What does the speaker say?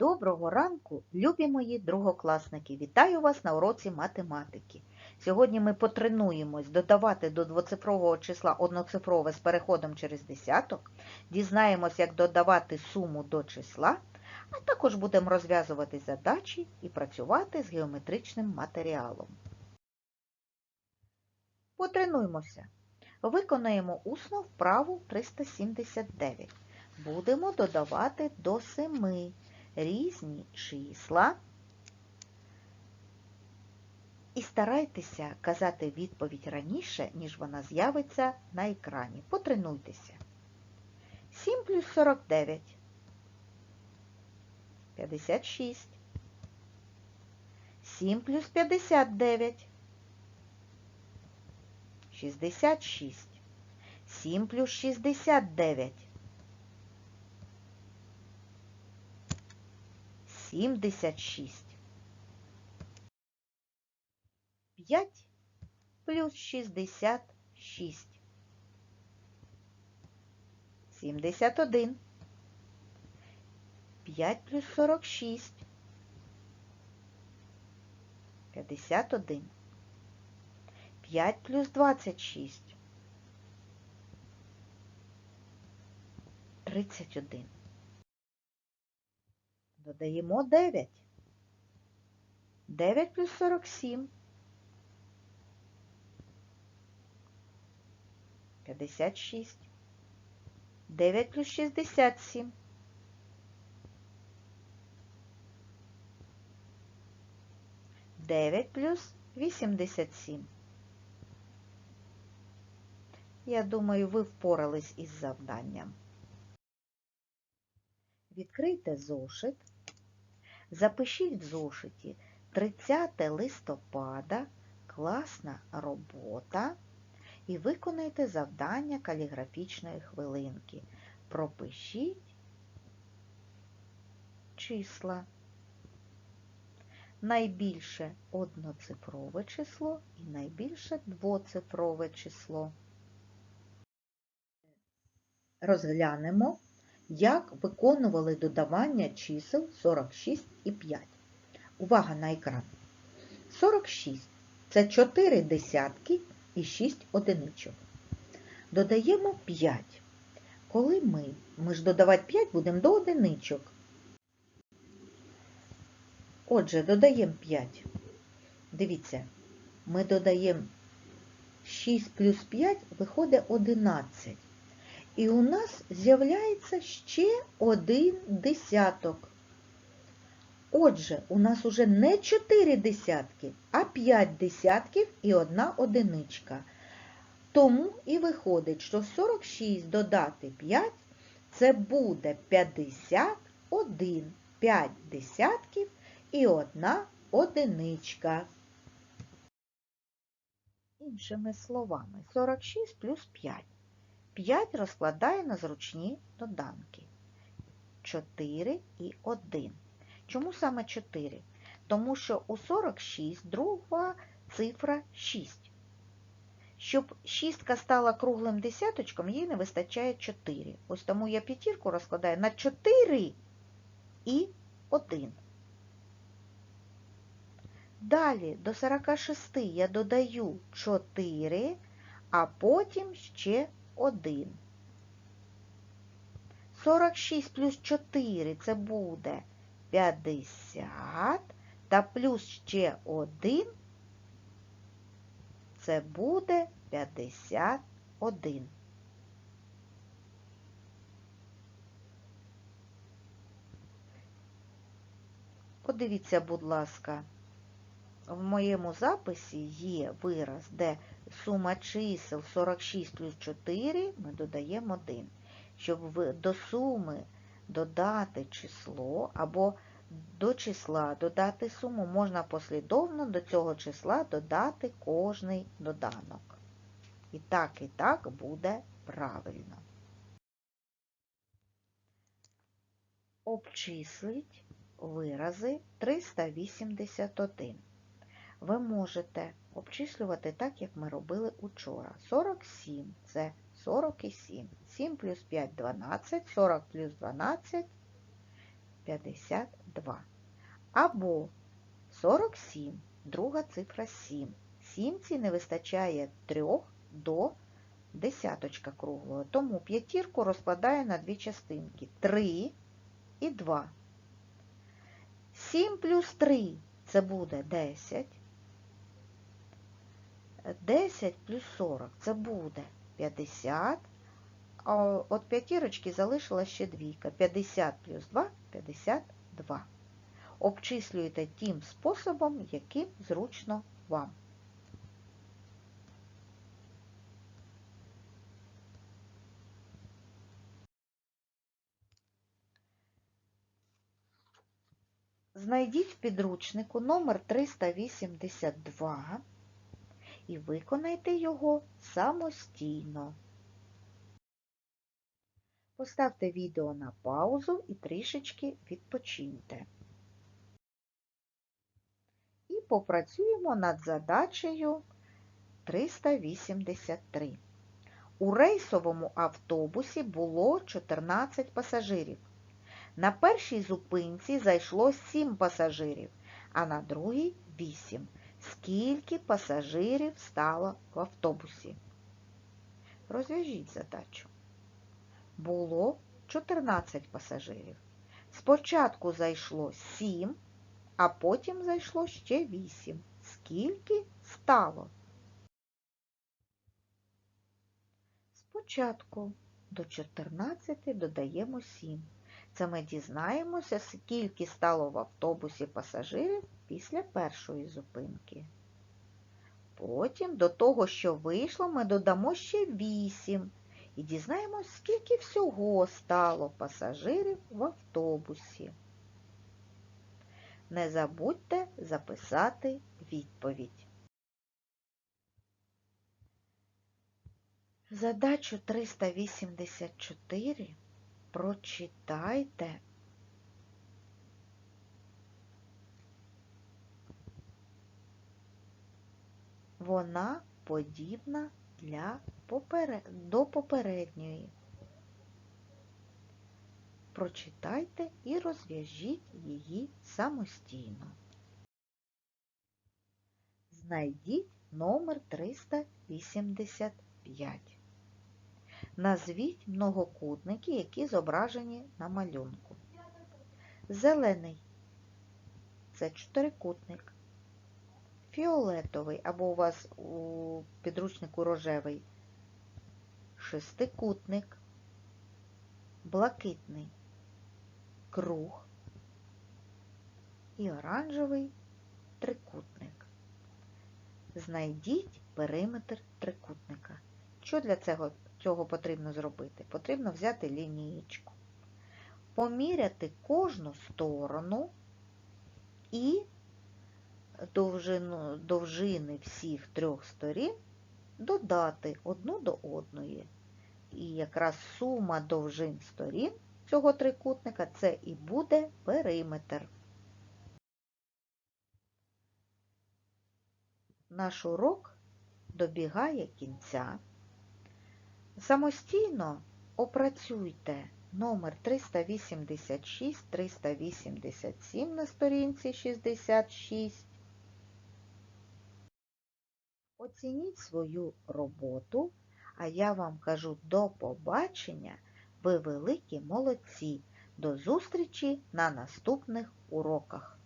Доброго ранку, любі мої другокласники! Вітаю вас на уроці математики. Сьогодні ми потренуємось додавати до двоцифрового числа одноцифрове з переходом через десяток, дізнаємось, як додавати суму до числа, а також будемо розв'язувати задачі і працювати з геометричним матеріалом. Потренуймося. Виконаємо усно вправу 379. Будемо додавати до 7 різні числа. І старайтеся казати відповідь раніше, ніж вона з'явиться на екрані. Потренуйтеся. 7 плюс 49. 56. 7 плюс 59. 66. 7 плюс 69. 76. 5 плюс 66. 71. 5 плюс 46. 51. 5 плюс 26. 31. Додаємо 9. 9 плюс 47. 56. 9 плюс 67. 9 плюс 87. Я думаю, ви впорались із завданням. Відкрийте зошит, запишіть в зошиті 30 листопада, класна робота і виконайте завдання каліграфічної хвилинки. Пропишіть числа. Найбільше одноцифрове число і найбільше двоцифрове число. Розглянемо як виконували додавання чисел 46 і 5. Увага на екран. 46 це 4 десятки і 6 одиничок. Додаємо 5. Коли ми, ми ж додавати 5 будемо до одиничок. Отже, додаємо 5. Дивіться, ми додаємо 6 плюс 5 виходить 11. І у нас з'являється ще один десяток. Отже, у нас уже не 4 десятки, а 5 десятків і одна одиничка. Тому і виходить, що 46 додати 5 це буде 51, 5 десятків і одна одиничка. Іншими словами, 46 плюс 5. 5 розкладає на зручні доданки. 4 і 1. Чому саме 4? Тому що у 46 друга цифра 6. Щоб шістка стала круглим десяточком, їй не вистачає 4. Ось тому я п'ятірку розкладаю на 4 і 1. Далі до 46 я додаю 4, а потім ще 1. 46 плюс 4 це буде 50, та плюс ще 1 це буде 51. Подивіться, будь ласка, в моєму записі є вираз, де сума чисел 46 плюс 4 ми додаємо 1. Щоб до суми додати число або до числа додати суму, можна послідовно до цього числа додати кожний доданок. І так, і так буде правильно. Обчисліть вирази 381. Ви можете обчислювати так, як ми робили учора. 47 це 47. 7 плюс 5 12, 40 плюс 12 52. Або 47, друга цифра 7. Сімці не вистачає 3 до десяточка круглого. Тому п'ятірку розкладаю на дві частинки. 3 і 2. 7 плюс 3 це буде 10. 10 плюс 40 це буде 50. А от п'ятірочки залишилась ще двійка. 50 плюс 2 – 52. Обчислюєте тим способом, яким зручно вам. Знайдіть в підручнику номер 382 і виконайте його самостійно. Поставте відео на паузу і трішечки відпочиньте. І попрацюємо над задачею 383. У рейсовому автобусі було 14 пасажирів. На першій зупинці зайшло 7 пасажирів, а на другій 8. Скільки пасажирів стало в автобусі? Розв'яжіть задачу. Було 14 пасажирів. Спочатку зайшло 7, а потім зайшло ще 8. Скільки стало? Спочатку до 14 додаємо 7. Це ми дізнаємося, скільки стало в автобусі пасажирів після першої зупинки. Потім до того, що вийшло, ми додамо ще 8 і дізнаємося, скільки всього стало пасажирів в автобусі. Не забудьте записати відповідь. Задачу 384 прочитайте. Вона подібна для поперед... до попередньої. Прочитайте і розв'яжіть її самостійно. Знайдіть номер 385. Назвіть многокутники, які зображені на малюнку. Зелений це чотирикутник. Фіолетовий або у вас у підручнику рожевий шестикутник, блакитний круг і оранжевий трикутник. Знайдіть периметр трикутника. Що для цього, цього потрібно зробити? Потрібно взяти лінієчку, поміряти кожну сторону і довжину, довжини всіх трьох сторін додати одну до одної. І якраз сума довжин сторін цього трикутника це і буде периметр. Наш урок добігає кінця. Самостійно опрацюйте номер 386-387 на сторінці 66. Оцініть свою роботу, а я вам кажу до побачення. Ви великі молодці. До зустрічі на наступних уроках.